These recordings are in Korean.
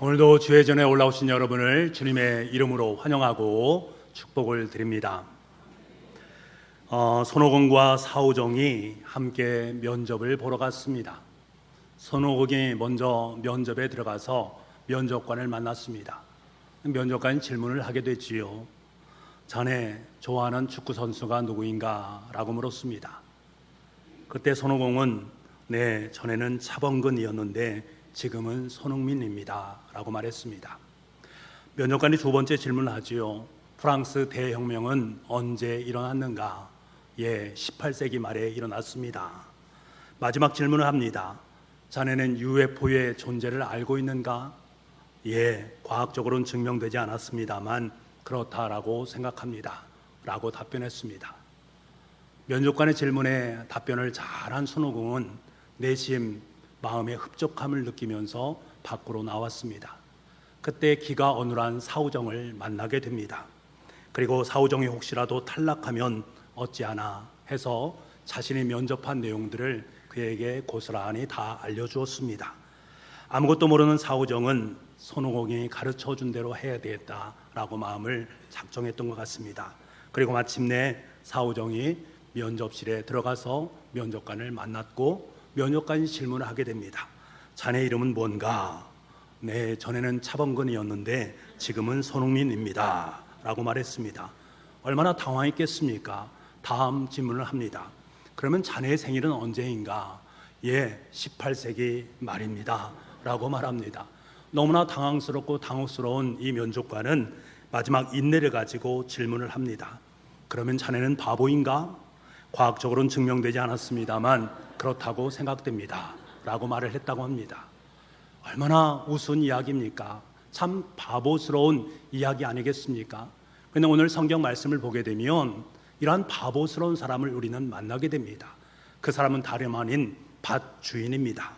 오늘도 주의 전에 올라오신 여러분을 주님의 이름으로 환영하고 축복을 드립니다. 어, 손오공과 사오정이 함께 면접을 보러 갔습니다. 손오공이 먼저 면접에 들어가서 면접관을 만났습니다. 면접관이 질문을 하게 됐지요. 자네 좋아하는 축구 선수가 누구인가? 라고 물었습니다. 그때 손오공은 네, 전에는 차범근이었는데 지금은 손흥민입니다. 라고 말했습니다. 면접관이 두 번째 질문을 하지요. 프랑스 대혁명은 언제 일어났는가? 예, 18세기 말에 일어났습니다. 마지막 질문을 합니다. 자네는 UFO의 존재를 알고 있는가? 예, 과학적으로는 증명되지 않았습니다만 그렇다라고 생각합니다. 라고 답변했습니다. 면접관의 질문에 답변을 잘한 손오공은 내심 마음의 흡족함을 느끼면서 밖으로 나왔습니다. 그때 기가 어눌한 사우정을 만나게 됩니다. 그리고 사우정이 혹시라도 탈락하면 어찌하나 해서 자신이 면접한 내용들을 그에게 고스란히 다 알려주었습니다. 아무것도 모르는 사우정은 손오공이 가르쳐 준 대로 해야 되겠다라고 마음을 작정했던 것 같습니다. 그리고 마침내 사우정이 면접실에 들어가서 면접관을 만났고 면접관이 질문을 하게 됩니다. 자네 이름은 뭔가? 네, 전에는 차범근이었는데 지금은 손흥민입니다. 라고 말했습니다. 얼마나 당황했겠습니까? 다음 질문을 합니다. 그러면 자네의 생일은 언제인가? 예, 18세기 말입니다. 라고 말합니다. 너무나 당황스럽고 당혹스러운 이 면접관은 마지막 인내를 가지고 질문을 합니다. 그러면 자네는 바보인가? 과학적으로는 증명되지 않았습니다만 그렇다고 생각됩니다. 라고 말을 했다고 합니다. 얼마나 우스운 이야기입니까? 참 바보스러운 이야기 아니겠습니까? 근데 오늘 성경 말씀을 보게 되면 이러한 바보스러운 사람을 우리는 만나게 됩니다. 그 사람은 다름 아닌 밭 주인입니다.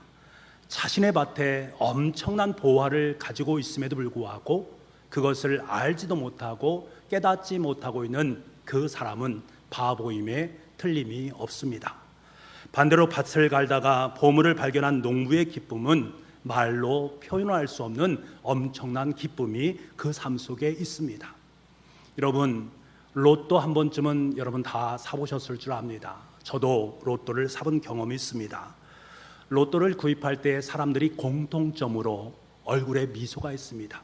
자신의 밭에 엄청난 보화를 가지고 있음에도 불구하고 그것을 알지도 못하고 깨닫지 못하고 있는 그 사람은 바보임에 틀림이 없습니다. 반대로 밭을 갈다가 보물을 발견한 농부의 기쁨은 말로 표현할 수 없는 엄청난 기쁨이 그 삶 속에 있습니다. 여러분, 로또 한 번쯤은 여러분 다 사보셨을 줄 압니다. 저도 로또를 사본 경험이 있습니다. 로또를 구입할 때 사람들이 공통점으로 얼굴에 미소가 있습니다.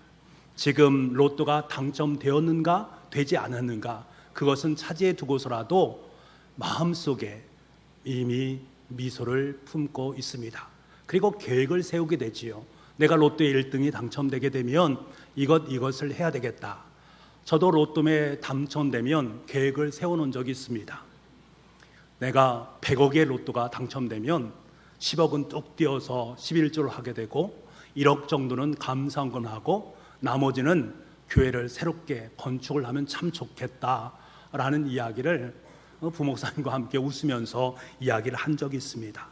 지금 로또가 당첨되었는가, 되지 않았는가, 그것은 차지해 두고서라도 마음속에 이미 미소를 품고 있습니다. 그리고 계획을 세우게 되지요. 내가 로또에 1등이 당첨되게 되면 이것 이것을 해야 되겠다. 저도 로또에 당첨되면 계획을 세워놓은 적이 있습니다. 내가 100억의 로또가 당첨되면 10억은 뚝 띄어서 11조를 하게 되고 1억 정도는 감사원금 하고 나머지는 교회를 새롭게 건축을 하면 참 좋겠다라는 이야기를 부목사님과 함께 웃으면서 이야기를 한 적이 있습니다.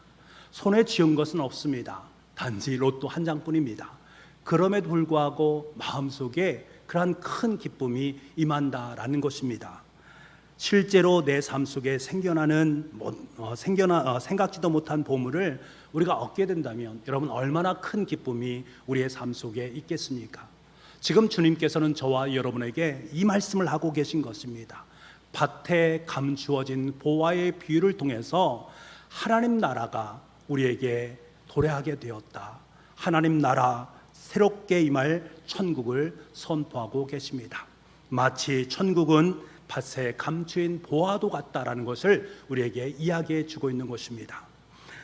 손에 쥐은 것은 없습니다. 단지 로또 한 장뿐입니다. 그럼에도 불구하고 마음속에 그러한 큰 기쁨이 임한다라는 것입니다. 실제로 내 삶 속에 생겨나는 어, 생겨나 어, 생각지도 못한 보물을 우리가 얻게 된다면 여러분 얼마나 큰 기쁨이 우리의 삶 속에 있겠습니까? 지금 주님께서는 저와 여러분에게 이 말씀을 하고 계신 것입니다. 밭에 감추어진 보화의 비유를 통해서 하나님 나라가 우리에게 도래하게 되었다. 하나님 나라 새롭게 임할 천국을 선포하고 계십니다. 마치 천국은 밭에 감추인 보화도 같다라는 것을 우리에게 이야기해 주고 있는 것입니다.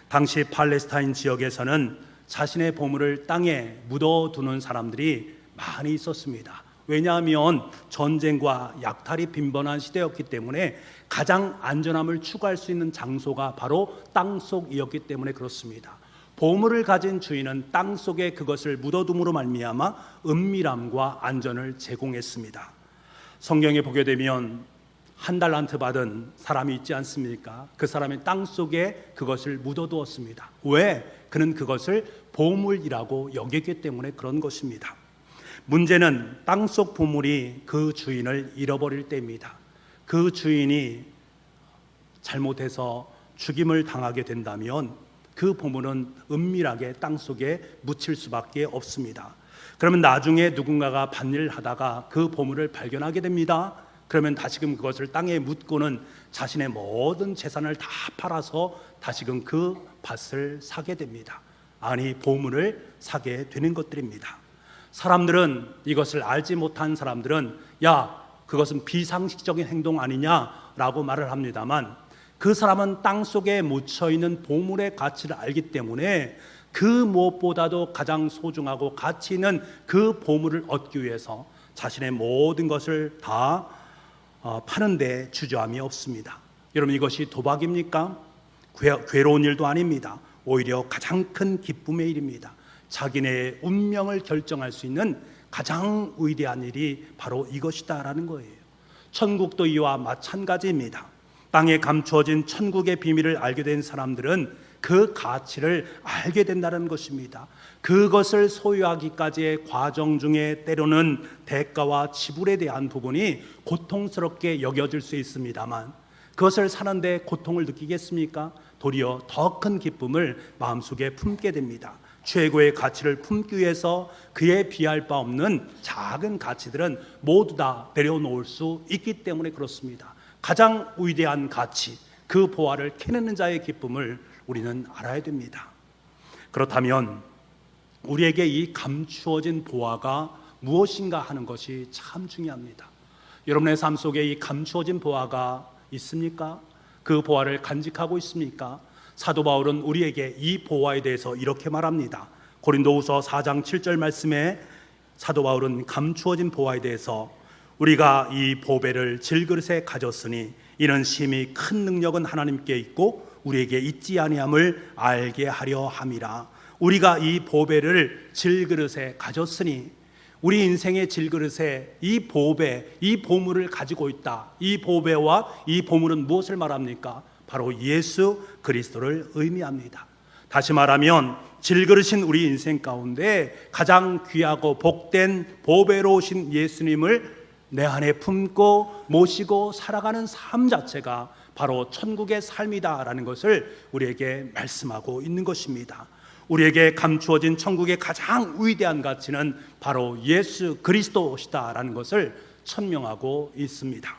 당시 팔레스타인 지역에서는 자신의 보물을 땅에 묻어두는 사람들이 많이 있었습니다. 왜냐하면 전쟁과 약탈이 빈번한 시대였기 때문에 가장 안전함을 추구할 수 있는 장소가 바로 땅 속이었기 때문에 그렇습니다. 보물을 가진 주인은 땅 속에 그것을 묻어둠으로 말미암아 은밀함과 안전을 제공했습니다. 성경에 보게 되면 한 달란트 받은 사람이 있지 않습니까? 그 사람이 땅 속에 그것을 묻어두었습니다. 왜? 그는 그것을 보물이라고 여겼기 때문에 그런 것입니다. 문제는 땅속 보물이 그 주인을 잃어버릴 때입니다. 그 주인이 잘못해서 죽임을 당하게 된다면 그 보물은 은밀하게 땅 속에 묻힐 수밖에 없습니다. 그러면 나중에 누군가가 밭일을 하다가 그 보물을 발견하게 됩니다. 그러면 다시금 그것을 땅에 묻고는 자신의 모든 재산을 다 팔아서 다시금 그 밭을 사게 됩니다. 아니 보물을 사게 되는 것들입니다. 사람들은 이것을 알지 못한 사람들은 야 그것은 비상식적인 행동 아니냐라고 말을 합니다만 그 사람은 땅 속에 묻혀 있는 보물의 가치를 알기 때문에 그 무엇보다도 가장 소중하고 가치 있는 그 보물을 얻기 위해서 자신의 모든 것을 다 어, 파는데 주저함이 없습니다. 여러분 이것이 도박입니까? 괴- 괴로운 일도 아닙니다. 오히려 가장 큰 기쁨의 일입니다. 자기네 운명을 결정할 수 있는 가장 위대한 일이 바로 이것이다라는 거예요. 천국도 이와 마찬가지입니다. 땅에 감추어진 천국의 비밀을 알게 된 사람들은 그 가치를 알게 된다는 것입니다. 그것을 소유하기까지의 과정 중에 때로는 대가와 지불에 대한 부분이 고통스럽게 여겨질 수 있습니다만 그것을 사는데 고통을 느끼겠습니까? 도리어 더 큰 기쁨을 마음속에 품게 됩니다. 최고의 가치를 품기 위해서 그에 비할 바 없는 작은 가치들은 모두 다 내려놓을 수 있기 때문에 그렇습니다. 가장 위대한 가치, 그 보화를 캐내는 자의 기쁨을 우리는 알아야 됩니다. 그렇다면 우리에게 이 감추어진 보화가 무엇인가 하는 것이 참 중요합니다. 여러분의 삶 속에 이 감추어진 보화가 있습니까? 그 보화를 간직하고 있습니까? 사도 바울은 우리에게 이 보화에 대해서 이렇게 말합니다. 고린도후서 4장 7절 말씀에 사도 바울은 감추어진 보화에 대해서 우리가 이 보배를 질그릇에 가졌으니 이는 심히 큰 능력은 하나님께 있고 우리에게 있지 아니함을 알게 하려 함이라. 우리가 이 보배를 질그릇에 가졌으니 우리 인생의 질그릇에 이 보배, 이 보물을 가지고 있다. 이 보배와 이 보물은 무엇을 말합니까? 바로 예수 그리스도를 의미합니다. 다시 말하면 질그릇인 우리 인생 가운데 가장 귀하고 복된 보배로우신 예수님을 내 안에 품고 모시고 살아가는 삶 자체가 바로 천국의 삶이다라는 것을 우리에게 말씀하고 있는 것입니다. 우리에게 감추어진 천국의 가장 위대한 가치는 바로 예수 그리스도시다라는 것을 천명하고 있습니다.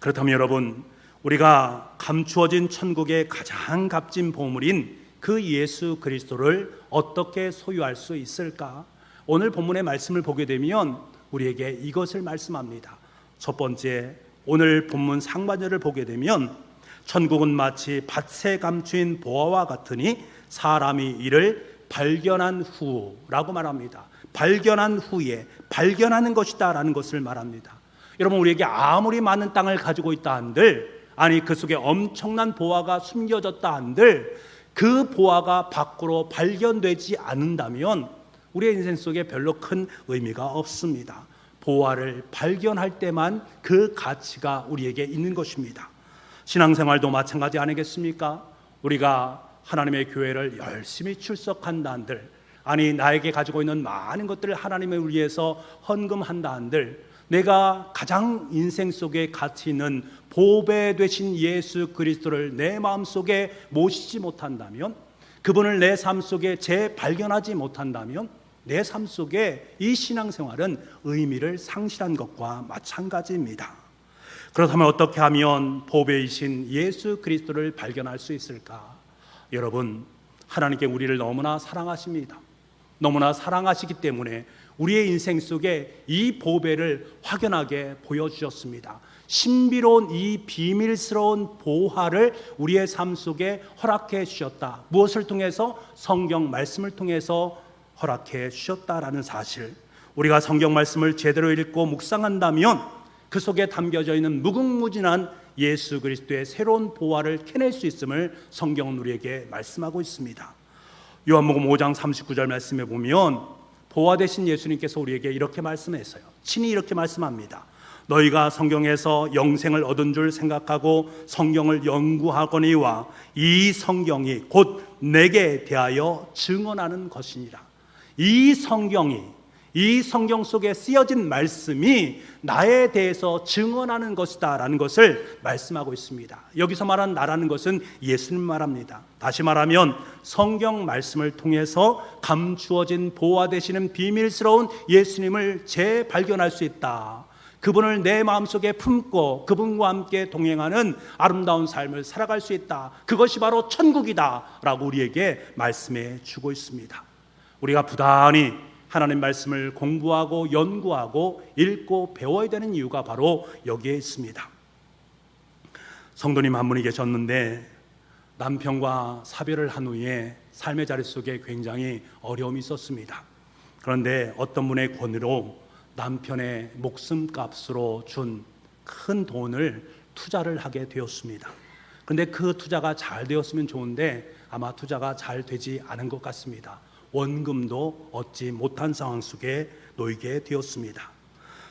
그렇다면 여러분, 우리가 감추어진 천국의 가장 값진 보물인 그 예수 그리스도를 어떻게 소유할 수 있을까? 오늘 본문의 말씀을 보게 되면 우리에게 이것을 말씀합니다. 첫 번째, 오늘 본문 상반절을 보게 되면 천국은 마치 밭에 감추인 보화와 같으니 사람이 이를 발견한 후라고 말합니다. 발견한 후에 발견하는 것이다라는 것을 말합니다. 여러분 우리에게 아무리 많은 땅을 가지고 있다 한들 아니 그 속에 엄청난 보화가 숨겨졌다 한들 그 보화가 밖으로 발견되지 않는다면 우리의 인생 속에 별로 큰 의미가 없습니다. 보화를 발견할 때만 그 가치가 우리에게 있는 것입니다. 신앙생활도 마찬가지 아니겠습니까? 우리가 하나님의 교회를 열심히 출석한다 한들 아니 나에게 가지고 있는 많은 것들을 하나님을 위해서 헌금한다 한들 내가 가장 인생 속에 가치 있는 보배 되신 예수 그리스도를 내 마음 속에 모시지 못한다면 그분을 내 삶 속에 재발견하지 못한다면 내 삶 속에 이 신앙생활은 의미를 상실한 것과 마찬가지입니다. 그렇다면 어떻게 하면 보배이신 예수 그리스도를 발견할 수 있을까? 여러분, 하나님께 우리를 너무나 사랑하십니다. 너무나 사랑하시기 때문에 우리의 인생 속에 이 보배를 확연하게 보여주셨습니다. 신비로운 이 비밀스러운 보화를 우리의 삶 속에 허락해 주셨다. 무엇을 통해서? 성경 말씀을 통해서 허락해 주셨다라는 사실. 우리가 성경 말씀을 제대로 읽고 묵상한다면 그 속에 담겨져 있는 무궁무진한 예수 그리스도의 새로운 보화를 캐낼 수 있음을 성경은 우리에게 말씀하고 있습니다. 요한복음 5장 39절 말씀에 보면 보화 되신 예수님께서 우리에게 이렇게 말씀했어요. 친히 이렇게 말씀합니다. 너희가 성경에서 영생을 얻은 줄 생각하고 성경을 연구하거니와 이 성경이 곧 내게 대하여 증언하는 것이니라. 이 성경이 이 성경 속에 쓰여진 말씀이 나에 대해서 증언하는 것이다라는 것을 말씀하고 있습니다. 여기서 말한 나라는 것은 예수님 말합니다. 다시 말하면 성경 말씀을 통해서 감추어진 보호되시는 비밀스러운 예수님을 재발견할 수 있다. 그분을 내 마음속에 품고 그분과 함께 동행하는 아름다운 삶을 살아갈 수 있다. 그것이 바로 천국이다라고 우리에게 말씀해 주고 있습니다. 우리가 부단히 하나님 말씀을 공부하고 연구하고 읽고 배워야 되는 이유가 바로 여기에 있습니다. 성도님 한 분이 계셨는데 남편과 사별을 한 후에 삶의 자리 속에 굉장히 어려움이 있었습니다. 그런데 어떤 분의 권유로 남편의 목숨값으로 준 큰 돈을 투자를 하게 되었습니다. 그런데 그 투자가 잘 되었으면 좋은데 아마 투자가 잘 되지 않은 것 같습니다. 원금도 얻지 못한 상황 속에 놓이게 되었습니다.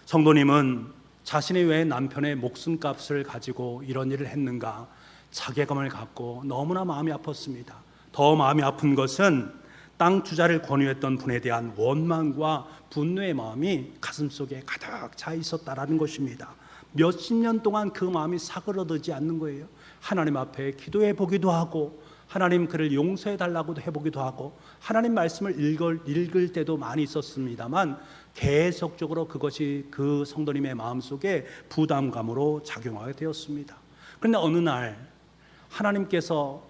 성도님은 자신이 왜 남편의 목숨값을 가지고 이런 일을 했는가 자괴감을 갖고 너무나 마음이 아팠습니다. 더 마음이 아픈 것은 땅 투자를 권유했던 분에 대한 원망과 분노의 마음이 가슴 속에 가득 차 있었다라는 것입니다. 몇십 년 동안 그 마음이 사그러들지 않는 거예요. 하나님 앞에 기도해 보기도 하고 하나님 그를 용서해 달라고도 해보기도 하고 하나님 말씀을 읽을, 읽을 때도 많이 있었습니다만 계속적으로 그것이 그 성도님의 마음속에 부담감으로 작용하게 되었습니다. 그런데 어느 날 하나님께서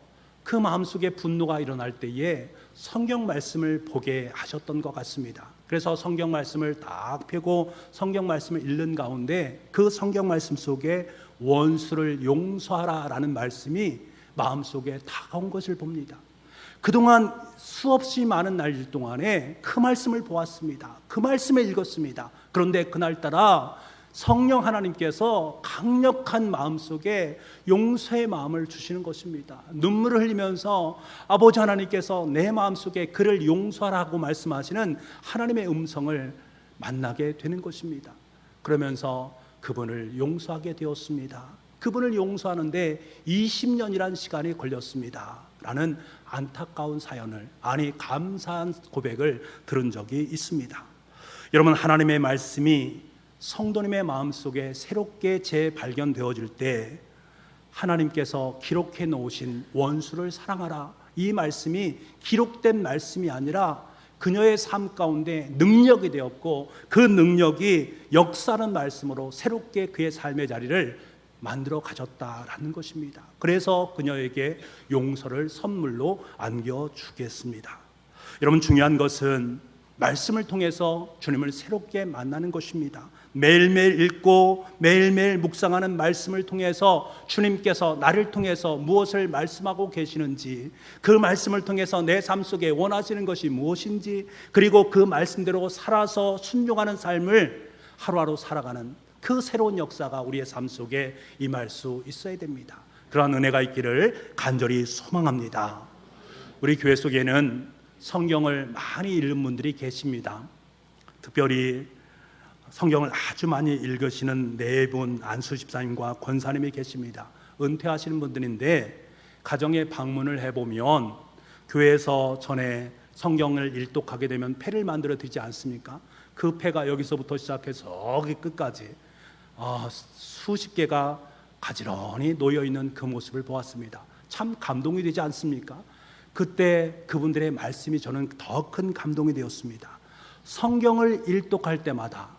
그 마음속에 분노가 일어날 때에 성경 말씀을 보게 하셨던 것 같습니다. 그래서 성경 말씀을 딱 펴고 성경 말씀을 읽는 가운데 그 성경 말씀 속에 원수를 용서하라라는 말씀이 마음속에 다가온 것을 봅니다. 그동안 수없이 많은 날 동안에 그 말씀을 보았습니다. 그 말씀을 읽었습니다. 그런데 그날따라 성령 하나님께서 강력한 마음 속에 용서의 마음을 주시는 것입니다. 눈물을 흘리면서 아버지 하나님께서 내 마음 속에 그를 용서하라고 말씀하시는 하나님의 음성을 만나게 되는 것입니다. 그러면서 그분을 용서하게 되었습니다. 그분을 용서하는데 20년이란 시간이 걸렸습니다. 라는 안타까운 사연을, 아니, 감사한 고백을 들은 적이 있습니다. 여러분, 하나님의 말씀이 성도님의 마음속에 새롭게 재발견되어질 때 하나님께서 기록해 놓으신 원수를 사랑하라. 이 말씀이 기록된 말씀이 아니라 그녀의 삶 가운데 능력이 되었고 그 능력이 역사는 말씀으로 새롭게 그의 삶의 자리를 만들어 가졌다라는 것입니다. 그래서 그녀에게 용서를 선물로 안겨 주겠습니다. 여러분 중요한 것은 말씀을 통해서 주님을 새롭게 만나는 것입니다. 매일매일 읽고 매일매일 묵상하는 말씀을 통해서 주님께서 나를 통해서 무엇을 말씀하고 계시는지 그 말씀을 통해서 내 삶 속에 원하시는 것이 무엇인지 그리고 그 말씀대로 살아서 순종하는 삶을 하루하루 살아가는 그 새로운 역사가 우리의 삶 속에 임할 수 있어야 됩니다. 그러한 은혜가 있기를 간절히 소망합니다. 우리 교회 속에는 성경을 많이 읽는 분들이 계십니다. 특별히 성경을 아주 많이 읽으시는 네분 안수 집사님과 권사님이 계십니다. 은퇴하시는 분들인데 가정에 방문을 해보면 교회에서 전에 성경을 일독하게 되면 패를 만들어 드리지 않습니까? 그 패가 여기서부터 시작해서 저기 끝까지 아, 수십 개가 가지런히 놓여 있는 그 모습을 보았습니다. 참 감동이 되지 않습니까? 그때 그분들의 말씀이 저는 더 큰 감동이 되었습니다. 성경을 일독할 때마다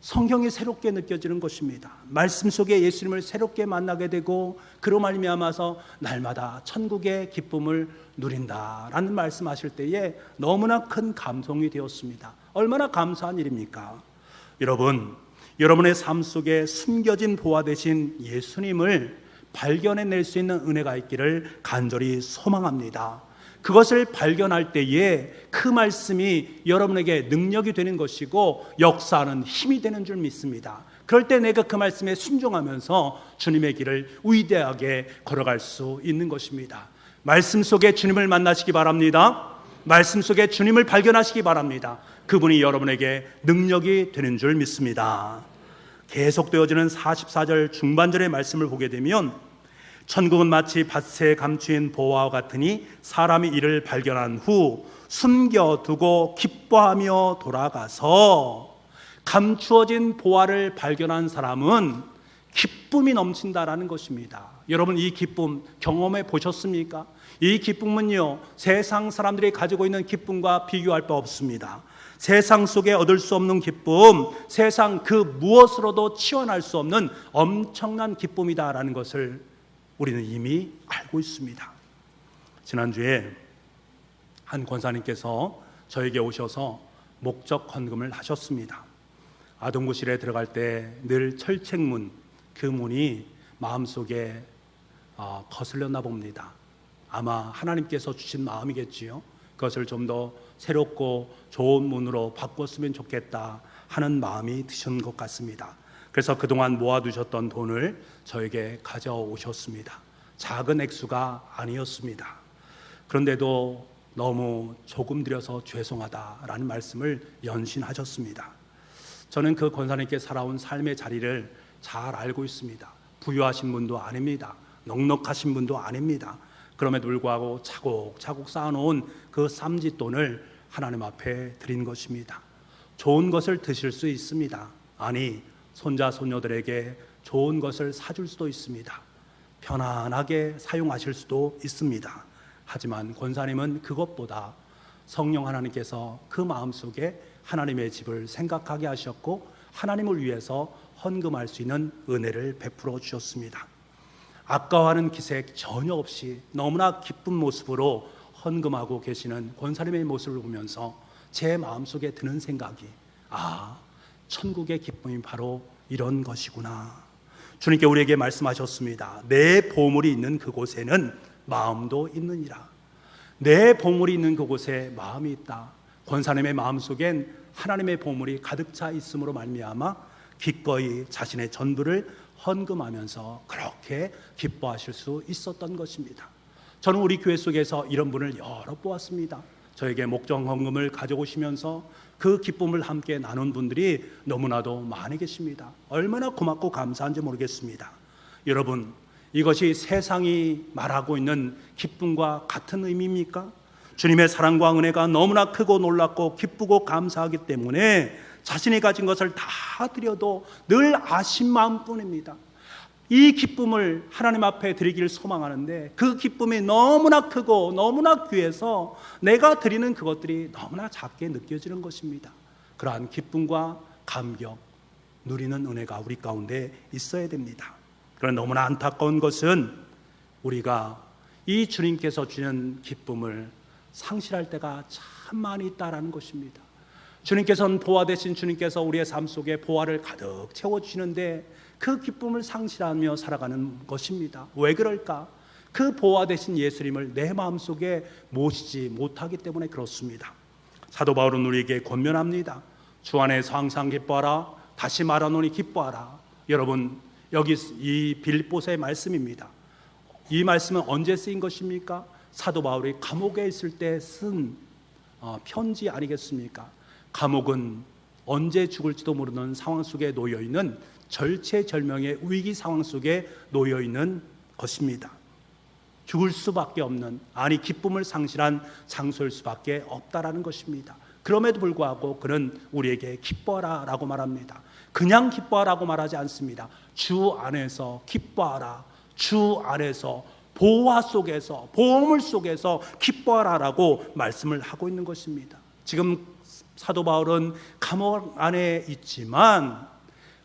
성경이 새롭게 느껴지는 것입니다. 말씀 속에 예수님을 새롭게 만나게 되고 그로 말미암아서 날마다 천국의 기쁨을 누린다라는 말씀하실 때에 너무나 큰 감동이 되었습니다. 얼마나 감사한 일입니까? 여러분, 여러분의 삶 속에 숨겨진 보화 되신 예수님을 발견해낼 수 있는 은혜가 있기를 간절히 소망합니다. 그것을 발견할 때에 그 말씀이 여러분에게 능력이 되는 것이고 역사하는 힘이 되는 줄 믿습니다. 그럴 때 내가 그 말씀에 순종하면서 주님의 길을 위대하게 걸어갈 수 있는 것입니다. 말씀 속에 주님을 만나시기 바랍니다. 말씀 속에 주님을 발견하시기 바랍니다. 그분이 여러분에게 능력이 되는 줄 믿습니다. 계속되어지는 44절 중반절의 말씀을 보게 되면 천국은 마치 밭에 감추인 보화와 같으니 사람이 이를 발견한 후 숨겨두고 기뻐하며 돌아가서 감추어진 보화를 발견한 사람은 기쁨이 넘친다라는 것입니다. 여러분 이 기쁨 경험해 보셨습니까? 이 기쁨은요 세상 사람들이 가지고 있는 기쁨과 비교할 바 없습니다. 세상 속에 얻을 수 없는 기쁨, 세상 그 무엇으로도 치환할 수 없는 엄청난 기쁨이다라는 것을 우리는 이미 알고 있습니다. 지난주에 한 권사님께서 저에게 오셔서 목적 헌금을 하셨습니다. 아동구실에 들어갈 때 늘 철책문 그 문이 마음속에 어, 거슬렸나 봅니다. 아마 하나님께서 주신 마음이겠지요. 그것을 좀 더 새롭고 좋은 문으로 바꿨으면 좋겠다 하는 마음이 드신 것 같습니다. 그래서 그동안 모아두셨던 돈을 저에게 가져오셨습니다. 작은 액수가 아니었습니다. 그런데도 너무 조금 드려서 죄송하다라는 말씀을 연신하셨습니다. 저는 그 권사님께 살아온 삶의 자리를 잘 알고 있습니다. 부유하신 분도 아닙니다. 넉넉하신 분도 아닙니다. 그럼에도 불구하고 차곡차곡 쌓아놓은 그 쌈짓돈을 하나님 앞에 드린 것입니다. 좋은 것을 드실 수 있습니다. 아니, 손자, 손녀들에게 좋은 것을 사줄 수도 있습니다. 편안하게 사용하실 수도 있습니다. 하지만 권사님은 그것보다 성령 하나님께서 그 마음속에 하나님의 집을 생각하게 하셨고 하나님을 위해서 헌금할 수 있는 은혜를 베풀어 주셨습니다. 아까워하는 기색 전혀 없이 너무나 기쁜 모습으로 헌금하고 계시는 권사님의 모습을 보면서 제 마음속에 드는 생각이 아, 천국의 기쁨이 바로 이런 것이구나. 주님께 우리에게 말씀하셨습니다. 내 보물이 있는 그곳에는 마음도 있느니라. 내 보물이 있는 그곳에 마음이 있다. 권사님의 마음 속엔 하나님의 보물이 가득 차 있음으로 말미암아 기꺼이 자신의 전부를 헌금하면서 그렇게 기뻐하실 수 있었던 것입니다. 저는 우리 교회 속에서 이런 분을 여러 보았습니다. 저에게 목정 헌금을 가져오시면서 그 기쁨을 함께 나눈 분들이 너무나도 많이 계십니다. 얼마나 고맙고 감사한지 모르겠습니다. 여러분, 이것이 세상이 말하고 있는 기쁨과 같은 의미입니까? 주님의 사랑과 은혜가 너무나 크고 놀랍고 기쁘고 감사하기 때문에 자신이 가진 것을 다 드려도 늘 아신 마음뿐입니다. 이 기쁨을 하나님 앞에 드리기를 소망하는데 그 기쁨이 너무나 크고 너무나 귀해서 내가 드리는 그것들이 너무나 작게 느껴지는 것입니다. 그러한 기쁨과 감격 누리는 은혜가 우리 가운데 있어야 됩니다. 그러나 너무나 안타까운 것은 우리가 이 주님께서 주는 기쁨을 상실할 때가 참 많이 있다라는 것입니다. 주님께서는 보화 대신 주님께서 우리의 삶 속에 보화를 가득 채워 주시는데 그 기쁨을 상실하며 살아가는 것입니다. 왜 그럴까? 그 보화 대신 예수님을 내 마음속에 모시지 못하기 때문에 그렇습니다. 사도 바울은 우리에게 권면합니다. 주 안에서 항상 기뻐하라. 다시 말하노니 기뻐하라. 여러분 여기 이 빌보서의 말씀입니다. 이 말씀은 언제 쓰인 것입니까? 사도 바울이 감옥에 있을 때쓴 어, 편지 아니겠습니까? 감옥은 언제 죽을지도 모르는 상황 속에 놓여 있는 절체절명의 위기 상황 속에 놓여 있는 것입니다. 죽을 수밖에 없는 아니 기쁨을 상실한 장소일 수밖에 없다라는 것입니다. 그럼에도 불구하고 그는 우리에게 기뻐하라라고 말합니다. 그냥 기뻐하라고 말하지 않습니다. 주 안에서 기뻐하라. 주 안에서 보화 속에서 보물 속에서 기뻐하라라고 말씀을 하고 있는 것입니다. 지금 사도 바울은 감옥 안에 있지만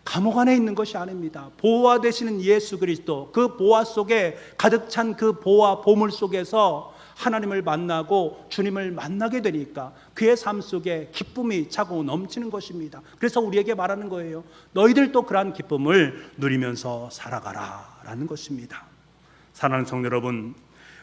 감옥 안에 있는 것이 아닙니다. 보화 되시는 예수 그리스도 그 보화 속에 가득 찬 그 보화 보물 속에서 하나님을 만나고 주님을 만나게 되니까 그의 삶 속에 기쁨이 차고 넘치는 것입니다. 그래서 우리에게 말하는 거예요. 너희들도 그러한 기쁨을 누리면서 살아가라 라는 것입니다. 사랑하는 성도 여러분,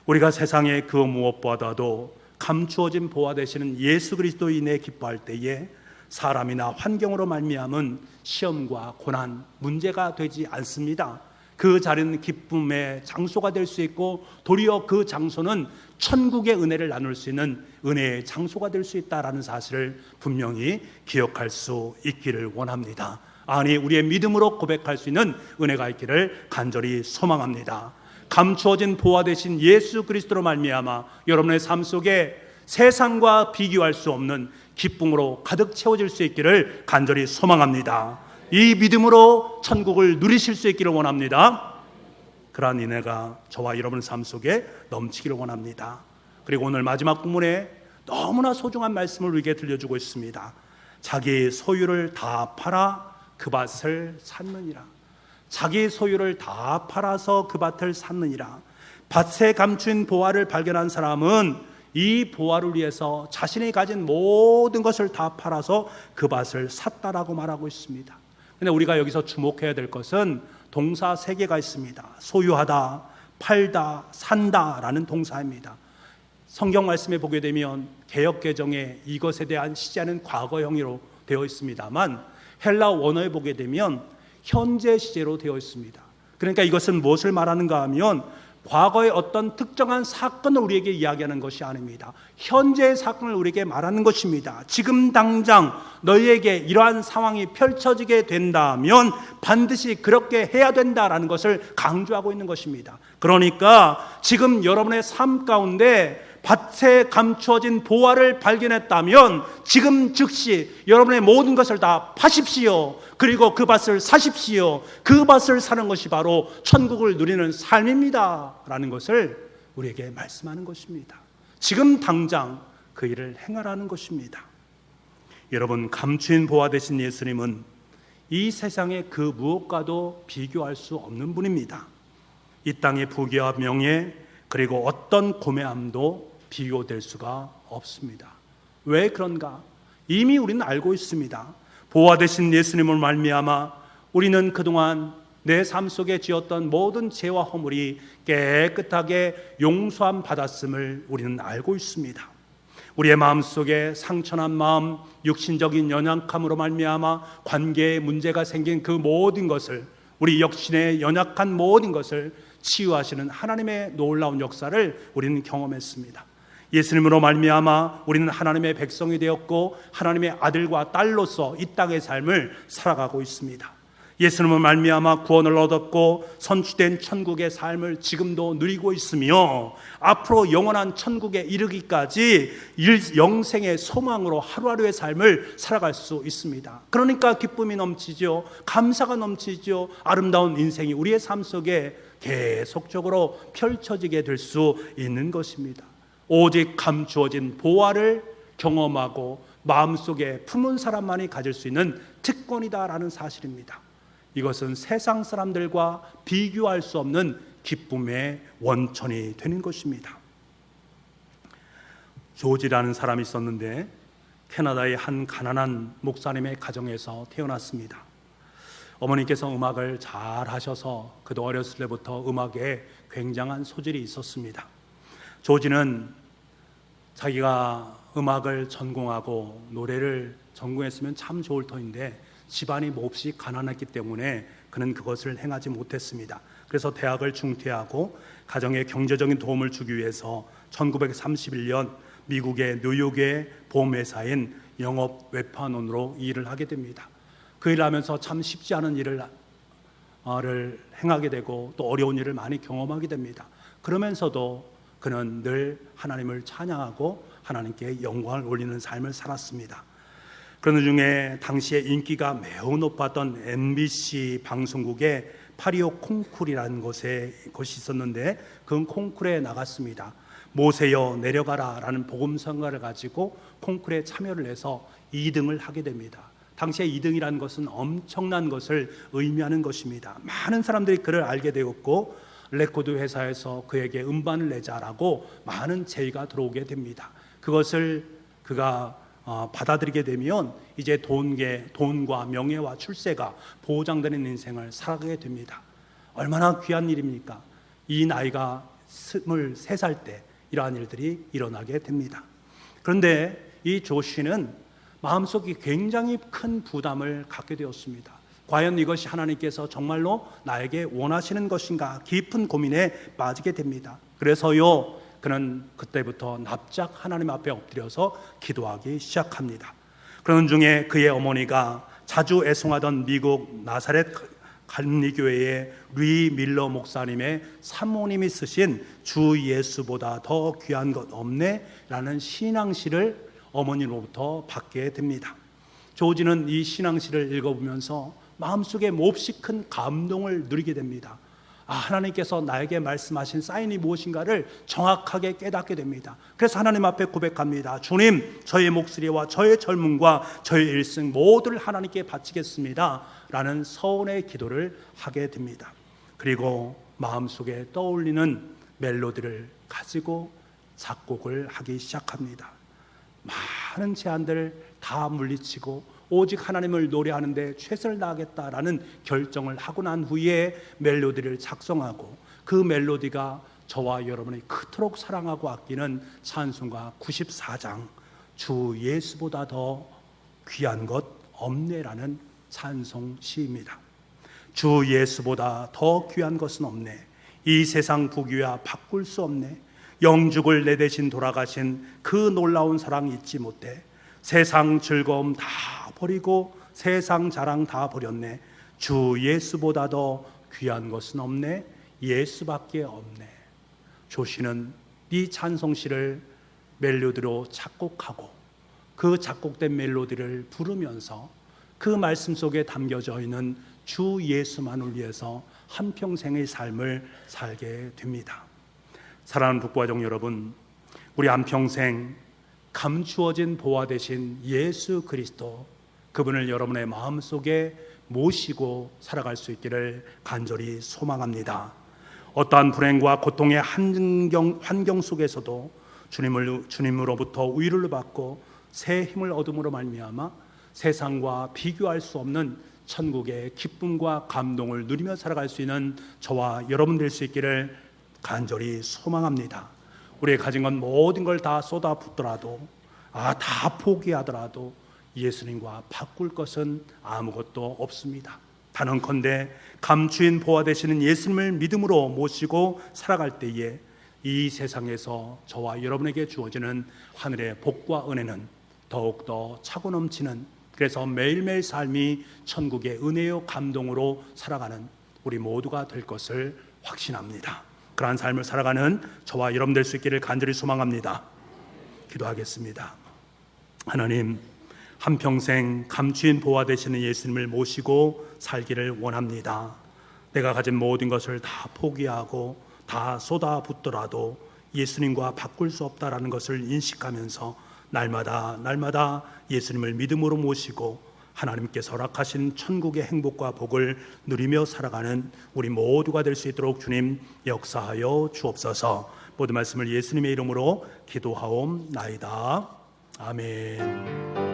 우리가 세상의 그 무엇보다도 감추어진 보화 되시는 예수 그리스도인에 기뻐할 때에 사람이나 환경으로 말미암은 시험과 고난, 문제가 되지 않습니다. 그 자리는 기쁨의 장소가 될 수 있고 도리어 그 장소는 천국의 은혜를 나눌 수 있는 은혜의 장소가 될 수 있다라는 사실을 분명히 기억할 수 있기를 원합니다. 아니 우리의 믿음으로 고백할 수 있는 은혜가 있기를 간절히 소망합니다. 감추어진 보화 대신 예수 그리스도로 말미암아 여러분의 삶 속에 세상과 비교할 수 없는 기쁨으로 가득 채워질 수 있기를 간절히 소망합니다. 이 믿음으로 천국을 누리실 수 있기를 원합니다. 그러한 은혜가 저와 여러분의 삶 속에 넘치기를 원합니다. 그리고 오늘 마지막 부문에 너무나 소중한 말씀을 우리에게 들려주고 있습니다. 자기 소유를 다 팔아 그 밭을 샀느니라. 자기 소유를 다 팔아서 그 밭을 샀느니라. 밭에 감춘 보화를 발견한 사람은 이 보화를 위해서 자신이 가진 모든 것을 다 팔아서 그 밭을 샀다라고 말하고 있습니다. 근데 우리가 여기서 주목해야 될 것은 동사 세 개가 있습니다. 소유하다, 팔다, 산다라는 동사입니다. 성경 말씀에 보게 되면 개역 개정에 이것에 대한 시제는 과거형으로 되어 있습니다만 헬라 원어에 보게 되면 현재 시제로 되어 있습니다. 그러니까 이것은 무엇을 말하는가 하면 과거의 어떤 특정한 사건을 우리에게 이야기하는 것이 아닙니다. 현재의 사건을 우리에게 말하는 것입니다. 지금 당장 너희에게 이러한 상황이 펼쳐지게 된다면 반드시 그렇게 해야 된다라는 것을 강조하고 있는 것입니다. 그러니까 지금 여러분의 삶 가운데 밭에 감추어진 보화를 발견했다면 지금 즉시 여러분의 모든 것을 다 파십시오. 그리고 그 밭을 사십시오. 그 밭을 사는 것이 바로 천국을 누리는 삶입니다. 라는 것을 우리에게 말씀하는 것입니다. 지금 당장 그 일을 행하라는 것입니다. 여러분, 감추인 보화 되신 예수님은 이 세상의 그 무엇과도 비교할 수 없는 분입니다. 이 땅의 부귀와 명예 그리고 어떤 고매함도 비교될 수가 없습니다. 왜 그런가? 이미 우리는 알고 있습니다. 보화 되신 예수님을 말미암아 우리는 그동안 내 삶 속에 지었던 모든 죄와 허물이 깨끗하게 용서함 받았음을 우리는 알고 있습니다. 우리의 마음 속에 상처난 마음, 육신적인 연약함으로 말미암아 관계에 문제가 생긴 그 모든 것을 우리 역신의 연약한 모든 것을 치유하시는 하나님의 놀라운 역사를 우리는 경험했습니다. 예수님으로 말미암아 우리는 하나님의 백성이 되었고 하나님의 아들과 딸로서 이 땅의 삶을 살아가고 있습니다. 예수님을 말미암아 구원을 얻었고 선취된 천국의 삶을 지금도 누리고 있으며 앞으로 영원한 천국에 이르기까지 영생의 소망으로 하루하루의 삶을 살아갈 수 있습니다. 그러니까 기쁨이 넘치죠. 감사가 넘치죠. 아름다운 인생이 우리의 삶 속에 계속적으로 펼쳐지게 될 수 있는 것입니다. 오직 감추어진 보화를 경험하고 마음속에 품은 사람만이 가질 수 있는 특권이다라는 사실입니다. 이것은 세상 사람들과 비교할 수 없는 기쁨의 원천이 되는 것입니다. 조지라는 사람이 있었는데 캐나다의 한 가난한 목사님의 가정에서 태어났습니다. 어머니께서 음악을 잘 하셔서 그도 어렸을 때부터 음악에 굉장한 소질이 있었습니다. 조지는 자기가 음악을 전공하고 노래를 전공했으면 참 좋을 터인데 집안이 몹시 가난했기 때문에 그는 그것을 행하지 못했습니다. 그래서 대학을 중퇴하고 가정에 경제적인 도움을 주기 위해서 1931년 미국의 뉴욕의 보험회사인 영업 외판원으로 일을 하게 됩니다. 그 일을 하면서 참 쉽지 않은 일을 행하게 되고 또 어려운 일을 많이 경험하게 됩니다. 그러면서도 그는 늘 하나님을 찬양하고 하나님께 영광을 올리는 삶을 살았습니다. 그런 중에 당시에 인기가 매우 높았던 MBC 방송국에 파리오 콩쿨이라는 곳에 곳이 있었는데 그 콩쿨에 나갔습니다. 모세여 내려가라라는 복음 성가를 가지고 콩쿨에 참여를 해서 2등을 하게 됩니다. 당시에 2등이라는 것은 엄청난 것을 의미하는 것입니다. 많은 사람들이 그를 알게 되었고 레코드 회사에서 그에게 음반을 내자라고 많은 제의가 들어오게 됩니다. 그것을 그가 어, 받아들이게 되면 이제 돈계, 돈과 명예와 출세가 보장되는 인생을 살아가게 됩니다. 얼마나 귀한 일입니까? 이 나이가 23살 때 이러한 일들이 일어나게 됩니다. 그런데 이 조씨는 마음속에 굉장히 큰 부담을 갖게 되었습니다. 과연 이것이 하나님께서 정말로 나에게 원하시는 것인가 깊은 고민에 빠지게 됩니다. 그래서요, 그는 그때부터 납작 하나님 앞에 엎드려서 기도하기 시작합니다. 그런 중에 그의 어머니가 자주 애송하던 미국 나사렛 감리교회의 리 밀러 목사님의 사모님이 쓰신 주 예수보다 더 귀한 것 없네 라는 신앙시를 어머니로부터 받게 됩니다. 조지는 이 신앙시를 읽어보면서 마음속에 몹시 큰 감동을 누리게 됩니다. 아, 하나님께서 나에게 말씀하신 사인이 무엇인가를 정확하게 깨닫게 됩니다. 그래서 하나님 앞에 고백합니다. 주님, 저의 목소리와 저의 젊음과 저의 일생 모두를 하나님께 바치겠습니다. 라는 서원의 기도를 하게 됩니다. 그리고 마음속에 떠올리는 멜로디를 가지고 작곡을 하기 시작합니다. 많은 제안들을 다 물리치고 오직 하나님을 노래하는데 최선을 다하겠다라는 결정을 하고 난 후에 멜로디를 작성하고 그 멜로디가 저와 여러분이 그토록 사랑하고 아끼는 찬송가 94장 주 예수보다 더 귀한 것 없네라는 찬송 시입니다. 주 예수보다 더 귀한 것은 없네. 이 세상 부귀와 바꿀 수 없네. 영죽을 내 대신 돌아가신 그 놀라운 사랑 잊지 못해. 세상 즐거움 다 버리고 세상 자랑 다 버렸네. 주 예수보다 더 귀한 것은 없네. 예수밖에 없네. 조씨는 이 찬송시를 멜로디로 작곡하고 그 작곡된 멜로디를 부르면서 그 말씀 속에 담겨져 있는 주 예수만을 위해서 한평생의 삶을 살게 됩니다. 사랑하는 북과정 여러분, 우리 한평생 감추어진 보화 대신 예수 그리스도 그분을 여러분의 마음속에 모시고 살아갈 수 있기를 간절히 소망합니다. 어떠한 불행과 고통의 환경, 환경 속에서도 주님을 주님으로부터 위로를 받고 새 힘을 얻음으로 말미암아 세상과 비교할 수 없는 천국의 기쁨과 감동을 누리며 살아갈 수 있는 저와 여러분 될 수 있기를 간절히 소망합니다. 우리의 가진 건 모든 걸 다 쏟아 붓더라도 아 다 포기하더라도 예수님과 바꿀 것은 아무것도 없습니다. 단언컨대 감추인 보화 되시는 예수님을 믿음으로 모시고 살아갈 때에 이 세상에서 저와 여러분에게 주어지는 하늘의 복과 은혜는 더욱더 차고 넘치는 그래서 매일매일 삶이 천국의 은혜요 감동으로 살아가는 우리 모두가 될 것을 확신합니다. 그러한 삶을 살아가는 저와 여러분 될 수 있기를 간절히 소망합니다. 기도하겠습니다. 하나님 한평생 감추인 보화 되시는 예수님을 모시고 살기를 원합니다. 내가 가진 모든 것을 다 포기하고 다 쏟아붓더라도 예수님과 바꿀 수 없다라는 것을 인식하면서 날마다 날마다 예수님을 믿음으로 모시고 하나님께서 허락하신 천국의 행복과 복을 누리며 살아가는 우리 모두가 될 수 있도록 주님 역사하여 주옵소서. 모든 말씀을 예수님의 이름으로 기도하옵나이다. 아멘.